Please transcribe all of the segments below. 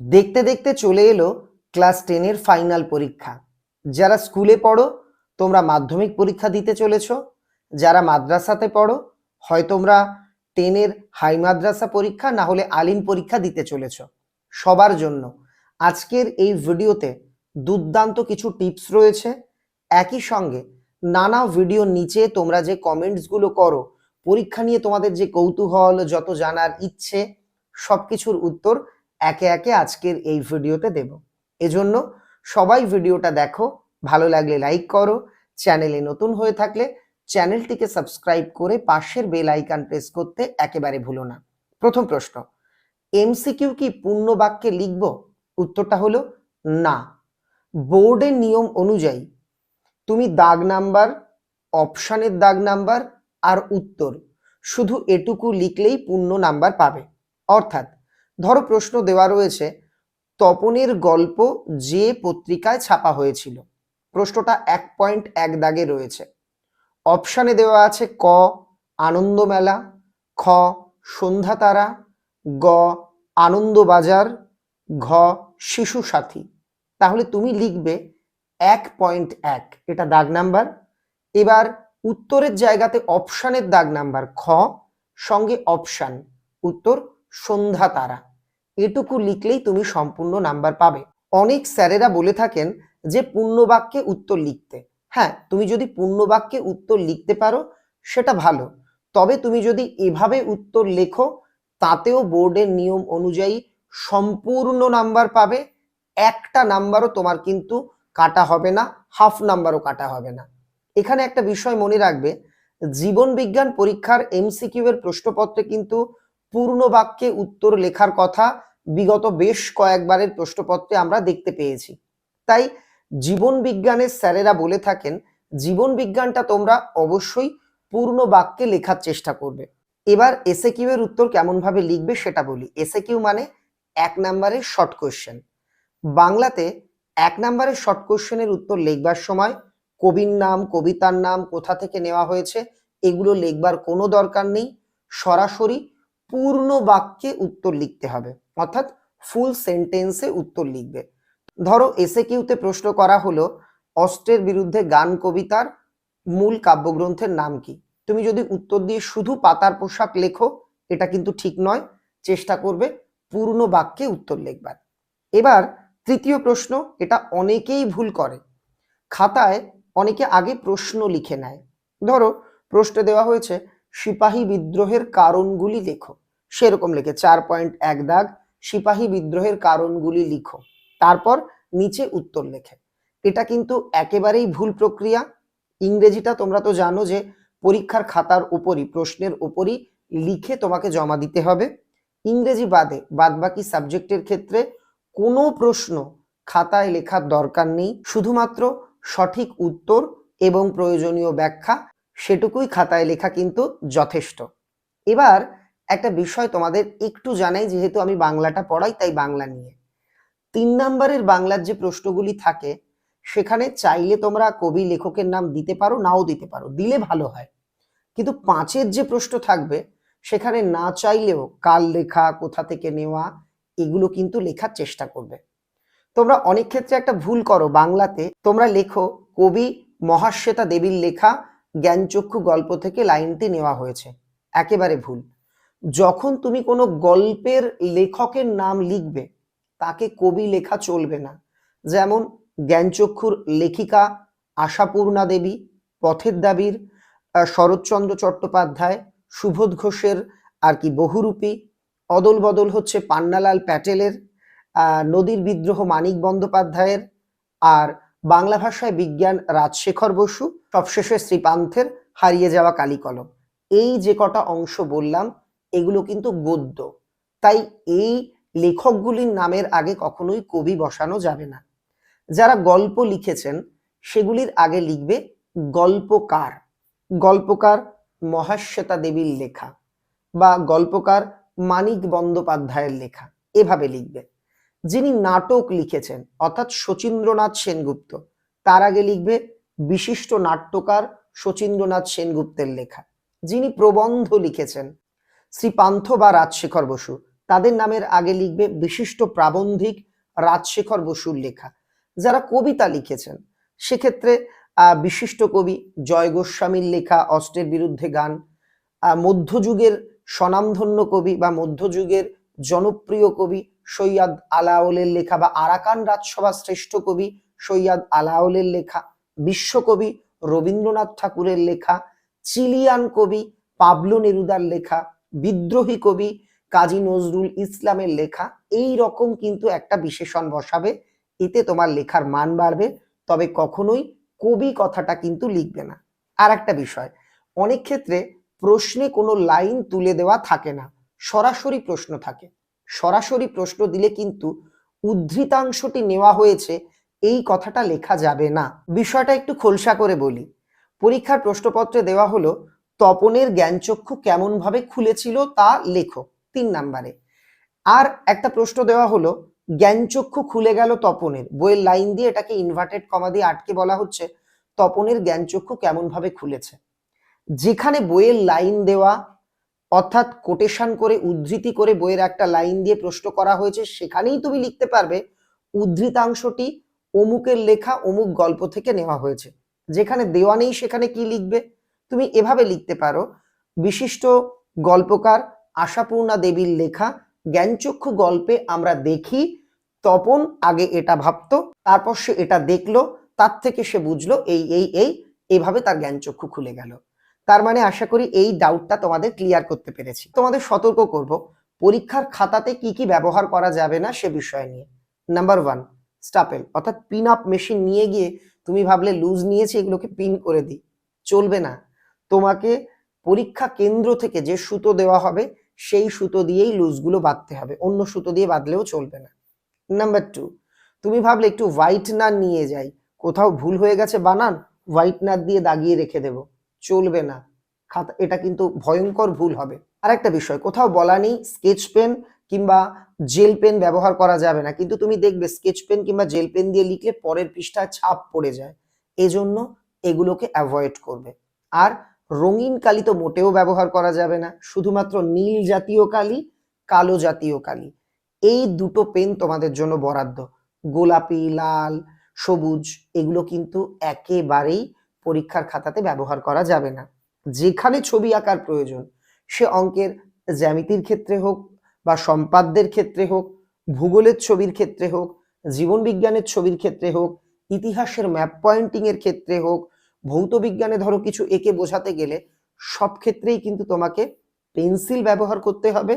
দেখতে দেখতে চলে এলো ক্লাস টেনের ফাইনাল পরীক্ষা। যারা স্কুলে পড়ো, তোমরা মাধ্যমিক পরীক্ষা দিতে চলেছ। যারা মাদ্রাসাতে পড়ো, হয় তোমরা টেনের হাই মাদ্রাসা পরীক্ষা, না হলে আলিম পরীক্ষা দিতে চলেছ। সবার জন্য। আজকের এই ভিডিওতে দুর্দান্ত কিছু টিপস রয়েছে। একই সঙ্গে নানা ভিডিওর নিচে তোমরা যে কমেন্টসগুলো করো, পরীক্ষা নিয়ে তোমাদের যে কৌতূহল, যত জানার ইচ্ছে, সবকিছুর উত্তর একে একে আজকের এই ভিডিওতে দেব। এজন্য সবাই ভিডিওটা দেখো, ভালো লাগলে লাইক করো, চ্যানেলে নতুন হয়ে থাকলে চ্যানেলটিকে সাবস্ক্রাইব করে পাশের বেল আইকন প্রেস করতে একেবারে ভুলো না। প্রথম প্রশ্ন এমসিকিউ কি পূর্ণ বাক্যে লিখব? উত্তরটা হলো না। বোর্ডের নিয়ম অনুযায়ী তুমি দাগ নাম্বার, অপশানের দাগ নাম্বার আর উত্তর, শুধু এটুকু লিখলেই পূর্ণ নাম্বার পাবে। অর্থাৎ ধরো প্রশ্ন দেওয়া রয়েছে, তপনের গল্প যে পত্রিকায় ছাপা হয়েছিল। প্রশ্নটা এক পয়েন্ট এক দাগে রয়েছে। অপশানে দেওয়া আছে ক, আনন্দমেলা, খ সন্ধ্যা তারা গ, আনন্দবাজার, ঘ শিশু সাথী তাহলে তুমি লিখবে এক পয়েন্ট এক, এটা দাগ নাম্বার। এবার উত্তরের জায়গাতে অপশানের দাগ নাম্বার, খ, সঙ্গে অপশান, উত্তর সন্ধ্যা তারা। এটুকু লিখলেই তুমি সম্পূর্ণ নাম্বার পাবে। অনেক স্যারেরা বলে থাকেন যে পূর্ণবাক্যে উত্তর লিখতে। হ্যাঁ তুমি যদি পূর্ণবাক্যে উত্তর লিখতে পারো, সেটা ভালো। তবে তুমি যদি এভাবে উত্তর লেখো, তাতেও বোর্ডের নিয়ম অনুযায়ী সম্পূর্ণ নাম্বার পাবে। একটা নাম্বারও তোমার কিন্তু কাটা হবে না, হাফ নাম্বারও কাটা হবে না। এখানে একটা বিষয় মনে রাখবে, জীবন বিজ্ঞান পরীক্ষার এমসিকিউ এর প্রশ্নপত্রে কিন্তু পূর্ণ বাক্যে উত্তর লেখার কথা বিগত বেশ কয়েকবারের প্রশ্নপত্রে আমরা দেখতে পেয়েছি। তাই জীবন বিজ্ঞানের স্যারেরা বলে থাকেন, জীবন বিজ্ঞানটা তোমরা অবশ্যই পূর্ণ বাক্যে লেখার চেষ্টা করবে। এবার এসে কিউ উত্তর কেমন ভাবে লিখবে সেটা বলি। এসে কিউ মানে এক নম্বরের শর্ট কোশ্চেন বাংলাতে এক নম্বরের শর্ট কোশ্চেনের উত্তর লিখবার সময় কবির নাম, কবিতার নাম কোথা থেকে নেওয়া হয়েছে, এগুলো লিখবার কোনো দরকার নেই। সরাসরি পূর্ণ বাক্যে উত্তর লিখতে হবে। অর্থাৎ ফুল সেন্টেন্সে উত্তর লিখবে। ধরো এসে কিউতে প্রশ্ন করা হলো, অস্ত্রের বিরুদ্ধে গান কবিতার মূল কাব্যগ্রন্থের নাম কি? তুমি যদি উত্তর দিয়ে শুধু পাতার পোশাক লেখো, এটা কিন্তু ঠিক নয়, চেষ্টা করবে পূর্ণ বাক্যে উত্তর লিখবার। এবার তৃতীয় প্রশ্ন, এটা অনেকেই ভুল করে। খাতায় অনেকে আগে প্রশ্ন লিখে নেয়। ধরো প্রশ্ন দেওয়া হয়েছে সিপাহী বিদ্রোহের কারণগুলি লেখো। সেরকম লেখে, চার পয়েন্ট এক দাগ, সিপাহী বিদ্রোহের কারণগুলি লিখো। তারপর নিচে উত্তর লেখে। এটা কিন্তু একেবারেই ভুল প্রক্রিয়া। ইংরেজিটা তোমরা তো জানো যে পরীক্ষার খাতার উপরই, প্রশ্নের উপরই লিখে তোমাকে জমা দিতে হবে। ইংরেজি বাদে বাদবাকি সাবজেক্টের ক্ষেত্রে কোনো প্রশ্ন খাতায় লেখার দরকার নেই। শুধুমাত্র সঠিক উত্তর এবং প্রয়োজনীয় ব্যাখ্যা সেটুকুই খাতায় লেখা কিন্তু যথেষ্ট। এবার একটা বিষয় তোমাদের একটু জানাই, যেহেতু আমি বাংলাটা পড়াই, তাই বাংলা নিয়ে। তিন নাম্বারের বাংলার যে প্রশ্নগুলি থাকে, সেখানে চাইলে তোমরা কবি লেখকের নাম দিতে পারো, নাও দিতে পারো, দিলে ভালো হয়। কিন্তু পাঁচের যে প্রশ্ন থাকবে, সেখানে না চাইলেও কাল লেখা, কোথা থেকে নেওয়া, এগুলো কিন্তু লেখার চেষ্টা করবে। তোমরা অনেক ক্ষেত্রে একটা ভুল করো, বাংলাতে তোমরা লেখো, কবি মহাশ্বেতা দেবীর লেখা জ্ঞানচক্ষু গল্প থেকে লাইনটি নেওয়া হয়েছে। একেবারে ভুল। যখন তুমি কোনো গল্পের লেখকের নাম লিখবে, তাকে কবি লেখা চলবে না। যেমন জ্ঞানচক্ষুর লেখিকা আশাপূর্ণা দেবী, পথের দাবির শরৎচন্দ্র চট্টোপাধ্যায়, সুবোধ ঘোষের আর কি বহুরূপী, অদল বদল হচ্ছে পান্নালাল প্যাটেলের নদীর বিদ্রোহ মানিক বন্দ্যোপাধ্যায়ের আর বাংলা ভাষায় বিজ্ঞান রাজশেখর বসু, সবশেষে শ্রীপান্থের হারিয়ে যাওয়া কালিকলম। এই যে কটা অংশ বললাম, এগুলো কিন্তু গদ্য। তাই এই লেখকগুলির নামের আগে কখনোই কবি বসানো যাবে না। যারা গল্প লিখেছেন, সেগুলির আগে লিখবে গল্পকার। গল্পকার মহাশ্বেতা দেবীর লেখা বা গল্পকার মানিক বন্দ্যোপাধ্যায়ের লেখা। এভাবে লিখবে। যিনি নাটক লিখেছেন, অর্থাৎ শচীন্দ্রনাথ সেনগুপ্ত। তার আগে লিখবে বিশিষ্ট নাট্যকার শচীন্দ্রনাথ সেনগুপ্তের লেখা। যিনি প্রবন্ধ লিখেছেন শ্রীপান্থ বা রাজশেখর বসু, তাদের নামের আগে লিখবে বিশিষ্ট প্রাবন্ধিক রাজশেখর বসুর লেখা। যারা কবিতা লিখেছেন, সেক্ষেত্রে বিশিষ্ট কবি জয় গোস্বামীর লেখা, অস্ত্রের বিরুদ্ধে গান মধ্যযুগের স্বনামধন্য কবি বা মধ্যযুগের জনপ্রিয় কবি সৈয়দ আলাওলের লেখা বা আরাকান রাজসভা শ্রেষ্ঠ কবি সৈয়দ আলাওলের লেখা, বিশ্বকবি রবীন্দ্রনাথ ঠাকুরের লেখা, চিলিয়ান কবি পাবলো নেরুদার লেখা, বিদ্রোহী কবি কাজী নজরুল ইসলামের লেখা, এই রকম কিন্তু একটা বিশেষণ বসাবে। এতে তোমার লেখার মান বাড়বে, তবে কখনোই কবি কথাটা কিন্তু লিখবে না। আর একটা বিষয়, অনেক ক্ষেত্রে প্রশ্নে কোনো লাইন তুলে দেওয়া থাকে না, সরাসরি প্রশ্ন থাকে। সরাসরি প্রশ্ন দিলে কিন্তু উদ্ধৃতাংশটি নেওয়া হয়েছে, এই কথাটা লেখা যাবে না। বিষয়টা একটু খোলসা করে বলি। পরীক্ষার প্রশ্নপত্রে দেওয়া হলো, তপনের জ্ঞানচক্ষু কেমন ভাবে খুলেছিল তা লেখো, তিন নাম্বারে। আর একটা প্রশ্ন দেওয়া হলো, জ্ঞানচক্ষু খুলে গেল তপনের, বইয়ের লাইন দিয়ে এটাকে ইনভার্টেড কমা দিয়ে আটকে বলা হচ্ছে, তপনের জ্ঞানচক্ষু কেমন ভাবে খুলেছে। যেখানে বইয়ের লাইন দেওয়া অর্থাৎ কোটেশন করে, উদ্ধৃতি করে বইয়ের একটা লাইন দিয়ে প্রশ্ন করা হয়েছে। সেখানেই তুমি লিখতে পারবে, উদ্ধৃতাংশটি অমুকের লেখা, অমুক গল্প থেকে নেওয়া হয়েছে। যেখানে দেওয়া নেই, সেখানে কি লিখবে? তুমি এভাবে লিখতে পারো, বিশিষ্ট গল্পকার আশাপূর্ণা দেবীর লেখা, জ্ঞানচক্ষু গল্পে আমরা দেখি, তপন আগে এটা ভাবতো, তারপর সে এটা দেখল, তার থেকে সে বুঝলো, এই এই এই, এভাবে তার জ্ঞানচক্ষু খুলে গেল। তার মানে আশা করি এই ডাউটটা তোমাদের ক্লিয়ার করতে পেরেছি। তোমাদের সতর্ক করব, পরীক্ষার খাতাতে কি কি ব্যবহার করা যাবে না সে বিষয় নিয়ে। নাম্বার ওয়ান স্টাপেল অর্থাৎ পিন আপ মেশিন নিয়ে গিয়ে তুমি ভাবলে লুজ নিয়েছি, এগুলোকে পিন করে দিই। চলবে না। তোমাকে পরীক্ষা কেন্দ্র থেকে যে সুতো দেওয়া হবে, সেই সুতো দিয়েই লুজগুলো বাঁধতে হবে, অন্য সুতো দিয়ে বাঁধলেও চলবে না। নাম্বার টু তুমি ভাবলে একটু হোয়াইটনার নিয়ে যাই, কোথাও ভুল হয়ে গেছে বানান হোয়াইটনার দিয়ে দাগিয়ে রেখে দেব। চলবে না। খাতা, এটা কিন্তু ভয়ঙ্কর ভুল হবে। আর একটা বিষয়, কোথাও বলা নেই স্কেচ পেন কিংবা জেল পেন ব্যবহার করা যাবে না। কিন্তু তুমি দেখবে স্কেচ পেন কিংবা জেল পেন দিয়ে লিখলে পরের পৃষ্ঠায় ছাপ পড়ে যায়। এজন্য এগুলোকে অ্যাভয়েড করবে। আর রঙিন কালি তো মোটেও ব্যবহার করা যাবে না। শুধুমাত্র নীল জাতীয় কালি, কালো জাতীয় কালি। এই দুটো পেন তোমাদের জন্য বরাদ্দ। গোলাপি, লাল, সবুজ, এগুলো কিন্তু একেবারেই পরীক্ষার খাতাতে ব্যবহার করা যাবে না। যেখানে ছবি আঁকার প্রয়োজন, সে অঙ্কের জ্যামিতির ক্ষেত্রে হোক বা সম্পাদ্যের ক্ষেত্রে হোক, ভূগোলের ছবির ক্ষেত্রে হোক জীবন বিজ্ঞানের ছবির ক্ষেত্রে হোক, ইতিহাসের ম্যাপ পয়েন্টিং এর ক্ষেত্রে হোক ভৌত বিজ্ঞানে ধরো কিছু একে বোঝাতে গেলে সব ক্ষেত্রেই কিন্তু তোমাকে পেন্সিল ব্যবহার করতে হবে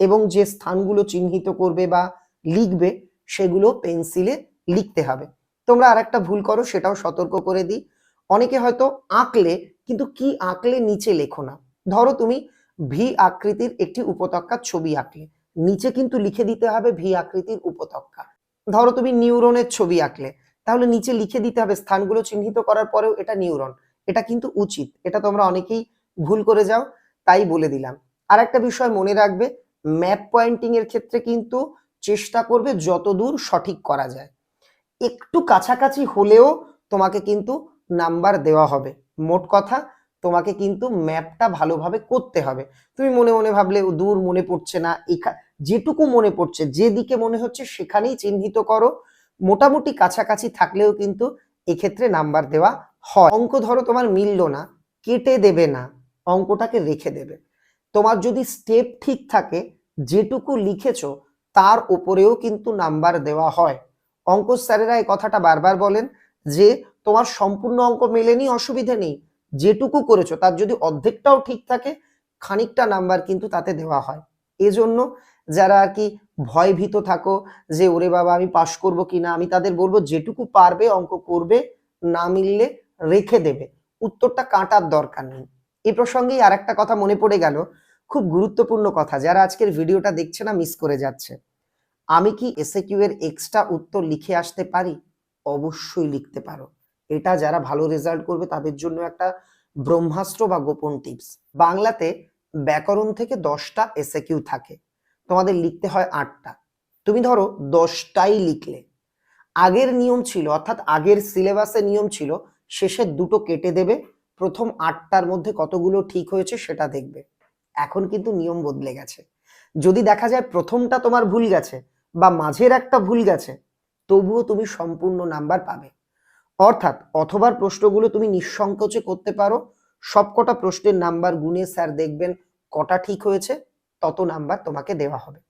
এবং যে স্থানগুলো চিহ্নিত করবে বা লিখবে, সেগুলো পেন্সিলে লিখতে হবে। তোমরা আর একটা ভুল করো, সেটাও সতর্ক করে দিই। অনেকে হয়তো আঁকলে, কিন্তু কি আঁকলে নিচে লেখো না। ধরো তুমি ভি আকৃতির একটি উপত্যকার ছবি আঁকলে, নিচে কিন্তু লিখে দিতে হবে ভি আকৃতির উপত্যকা। ধরো তুমি নিউরনের ছবি আঁকলে, তাহলে নিচে লিখে দিতে হবে স্থানগুলো চিহ্নিত করার পরেও এটা নিউরন। এটা কিন্তু উচিত, এটা তোমরা অনেকেই ভুল করে যাও, তাই বলে দিলাম। আর একটা বিষয় মনে রাখবে, ম্যাপ পয়েন্টিং এর ক্ষেত্রে কিন্তু চেষ্টা করবে যতদূর সঠিক করা যায়। একটু কাছাকাছি হলেও তোমাকে কিন্তু নাম্বার দেওয়া হবে। মোট কথা, তোমাকে কিন্তু ম্যাপটা ভালোভাবে করতে হবে। তুমি মনে মনে ভাবলে দূর মনে পড়ছে না। যেটুকু মনে পড়ছে, যেদিকে মনে হচ্ছে সেখানেই চিহ্নিত করো। মোটামুটি কাছাকাছি থাকলেও কিন্তু এক্ষেত্রে নাম্বার দেওয়া হয়। অঙ্ক ধরো তোমার মিললো না, কেটে দেবে না, অঙ্কটাকে রেখে দেবে। তোমার যদি স্টেপ ঠিক থাকে, যেটুকু লিখেছো, তার উপরেও কিন্তু নাম্বার দেওয়া হয়। অঙ্ক স্যারেরা এই কথাটা বারবার বলেন যে তোমার সম্পূর্ণ অঙ্ক মেলেনি, অসুবিধে নেই। যেটুকু করেছ, তার যদি অর্ধেকটাও ঠিক থাকে, খানিকটা নাম্বার কিন্তু তাতে দেওয়া হয়। এজন্য যারা আর কি ভয়ভীত থাকো যে, ওরে বাবা, আমি পাশ করব কিনা? আমি তাদের বলব, যেটুকু পারবে, অঙ্ক করবে, না মিললে রেখে দেবে। উত্তরটা কাটার দরকার নেই। এই প্রসঙ্গেই আর একটা কথা মনে পড়ে গেল। খুব গুরুত্বপূর্ণ কথা, যারা আজকের ভিডিওটা দেখছে না, মিস করে যাচ্ছে। আমি কি এসএ কিউ এর এক্সট্রা উত্তর লিখে আসতে পারি? অবশ্যই লিখতে পারো। এটা যারা ভালো রেজাল্ট করবে তাদের জন্য একটা ব্রহ্মাস্ত্র বা গোপন টিপস বাংলাতে ব্যাকরণ থেকে দশটা এসএ কিউ থাকে। তোমাদের লিখতে হয় আটটা। তুমি ধরো দশটাই লিখলে। আগের নিয়ম ছিল, অর্থাৎ আগের সিলেবাসের নিয়ম ছিল শেষের দুটো কেটে দেবে। প্রথম আটটার মধ্যে কতগুলো ঠিক হয়েছে সেটা দেখবে। এখন কিন্তু নিয়ম বদলে গেছে। যদি দেখা যায় প্রথমটা তোমার ভুল গেছে বা মাঝের একটা ভুল গেছে, তবুও তুমি সম্পূর্ণ নাম্বার পাবে। অর্থাৎ অথবার প্রশ্নগুলো তুমি নিঃসংকোচে করতে পারো। সবকটা প্রশ্নের নাম্বার গুনে স্যার দেখবেন কটা ঠিক হয়েছে, তত নাম্বার তোমাকে দেওয়া হবে।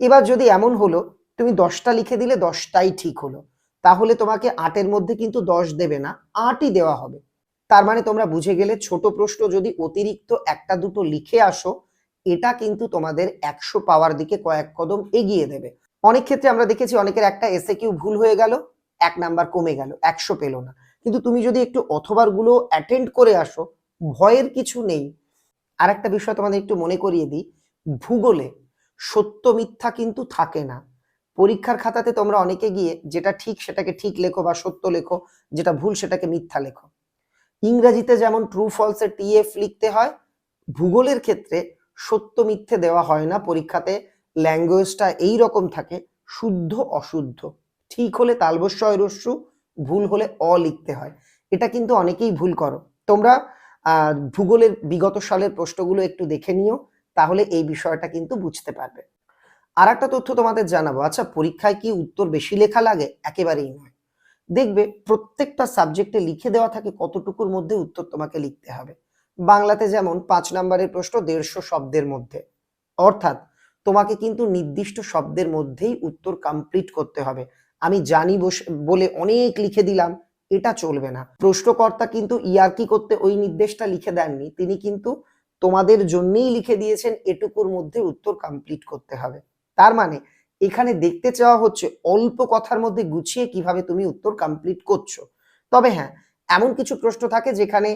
এবার যদি এমন হলো, তুমি দশটা লিখে দিলে দশটাই ঠিক হলো। তাহলে তোমাকে আটের মধ্যে কিন্তু দশ দেবে না, আটই দেওয়া হবে। তার মানে তোমরা বুঝে গেলে ছোট প্রশ্ন যদি অতিরিক্ত একটা দুটো লিখে আসো, এটা কিন্তু তোমাদের একশো পাওয়ার দিকে কয়েক কদম এগিয়ে দেবে। অনেক ক্ষেত্রে আমরা দেখেছি অনেকের একটা এসে কিউ ভুল হয়ে গেল এক নাম্বার কমে গেল, একশো পেল না। কিন্তু তুমি যদি একটু অথবারগুলো অ্যাটেন্ড করে আসো, ভয়ের কিছু নেই। আর একটা বিষয় তোমাদের একটু মনে করিয়ে দিই, ভূগোলে সত্য মিথ্যা কিন্তু থাকে না। পরীক্ষার খাতাতে তোমরা অনেকে গিয়ে যেটা ঠিক সেটাকে ঠিক লেখো বা সত্য লেখো, যেটা ভুল সেটাকে মিথ্যা লেখো। ইংরেজিতে যেমন ট্রু ফলসে টিএফ লিখতে হয়, ভূগোলের ক্ষেত্রে সত্য মিথ্যে দেওয়া হয় না। পরীক্ষাতে ল্যাঙ্গুয়েজটা এই রকম থাকে, শুদ্ধ, অশুদ্ধ। ঠিক হলে তালবস্যয় রস্যু ভুল হলে অ লিখতে হয়। এটা কিন্তু অনেকেই ভুল করো। তোমরা ভূগোলের বিগত সালের প্রশ্নগুলো একটু দেখে নিও, তাহলে এই বিষয়টা কিন্তু বুঝতে পারবে। আর একটা তথ্য তোমাদের জানাব। আচ্ছা পরীক্ষায় কি উত্তর বেশি লেখা লাগে? একেবারেই নয়। দেখবে, প্রত্যেকটা সাবজেক্টে লিখে দেওয়া থাকে কতটুকুর মধ্যে উত্তর তোমাকে লিখতে হবে। বাংলাতে যেমন পাঁচ নম্বরের প্রশ্ন দেড়শো শব্দের মধ্যে। অর্থাৎ, তোমাকে কিন্তু নির্দিষ্ট শব্দের মধ্যেই উত্তর কমপ্লিট করতে হবে। আমি জানি বলে অনেক লিখে দিলাম, এটা চলবে না। প্রশ্নকর্তা কিন্তু ইয়ার্কি করতে ওই নির্দেশটা লিখে দেননি, তিনি কিন্তু তোমাদের জন্যই লিখে দিয়েছেন, এটুকুর মধ্যে উত্তর কমপ্লিট করতে হবে। তার মানে এখানে দেখতে চাওয়া হচ্ছে অল্প কথার মধ্যে গুছিয়ে কীভাবে তুমি উত্তর কমপ্লিট করছ। তবে হ্যাঁ এমন কিছু প্রশ্ন থাকে যেখানে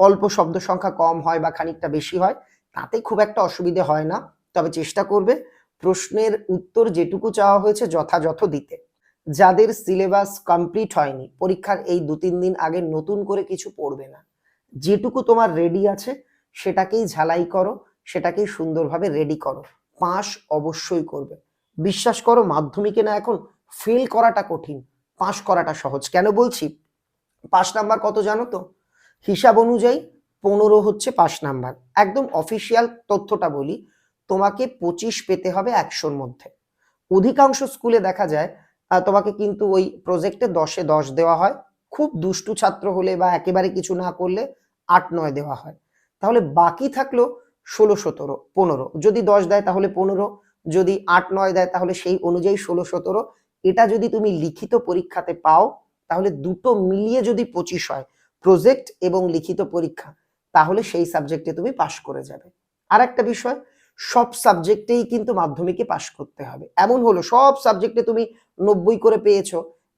অল্প শব্দ সংখ্যা কম হয় বা খানিকটা বেশি হয়, তাতে খুব একটা অসুবিধে হয় না, তবে চেষ্টা করবে প্রশ্নের উত্তর যেটুকু চাওয়া হয়েছে যথাযথ দিতে। যাদের সিলেবাস কমপ্লিট হয়নি, পরীক্ষার এই দু তিন দিন আগে নতুন করে কিছু পড়বে না। যেটুকু তোমার রেডি আছে, সেটাকেই ঝালাই করো, সেটাকেই সুন্দরভাবে রেডি করো। পাস অবশ্যই করবে। বিশ্বাস করো, মাধ্যমিকে না এখন ফেল করাটা কঠিন। পাস করাটা সহজ। কেন বলছি? পাস নাম্বার কত জানো তো? হিসাব অনুযায়ী পনেরো হচ্ছে পাস নাম্বার একদম অফিসিয়াল তথ্যটা বলি, তোমাকে পঁচিশ পেতে হবে একশোর মধ্যে। অধিকাংশ স্কুলে দেখা যায় তোমাকে কিন্তু ওই প্রজেক্টে দশে দশ দেওয়া হয়। খুব দুষ্টু ছাত্র হলে বা একেবারে কিছু না করলে আট নয় দেওয়া হয়। তাহলে বাকি থাকল ষোলো, সতেরো, পনেরো। যদি দশ দেয় তাহলে পনেরো, যদি আট, নয় দেয় তাহলে সেই অনুযায়ী ষোলো, সতেরো। এটা যদি তুমি লিখিত পরীক্ষাতে পাও, তাহলে দুটো মিলিয়ে যদি পঁচিশ হয় প্রজেক্ট এবং লিখিত পরীক্ষা, তাহলে সেই সাবজেক্টে তুমি পাশ করে যাবে। আর একটা বিষয় সব সাবজেক্টেই কিন্তু মাধ্যমিকে পাশ করতে হবে। এমন হলো, সব সাবজেক্টে তুমি নব্বই করে পেয়েছ,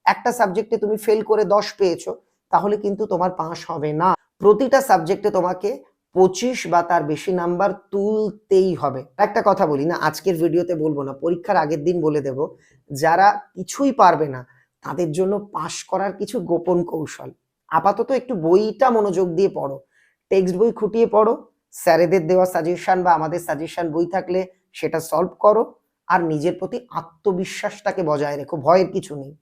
একটা সাবজেক্টে তুমি ফেল করে দশ পেয়েছ, তাহলে কিন্তু তোমার পাস হবে না। প্রতিটা সাবজেক্টে তোমাকে পঁচিশ বা তার বেশি নাম্বার তুলতেই হবে। একটা কথা বলি না, আজকের ভিডিওতে বলব না, পরীক্ষার আগের দিন বলে দেব, যারা কিছুই পারবে না, তাদের জন্য পাশ করার কিছু গোপন কৌশল। আপাতত একটু বইটা মনোযোগ দিয়ে পড়ো, টেক্সট বই খুঁটিয়ে পড়ো স্যারেদের দেওয়া সাজেশন বা আমাদের সাজেশন বই থাকলে সেটা সলভ করো আর নিজের প্রতি আত্মবিশ্বাসটাকে বজায় রেখো, ভয়ের কিছু নেই।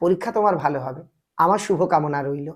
পরীক্ষা তোমার ভালো হবে। আমার শুভকামনা রইল।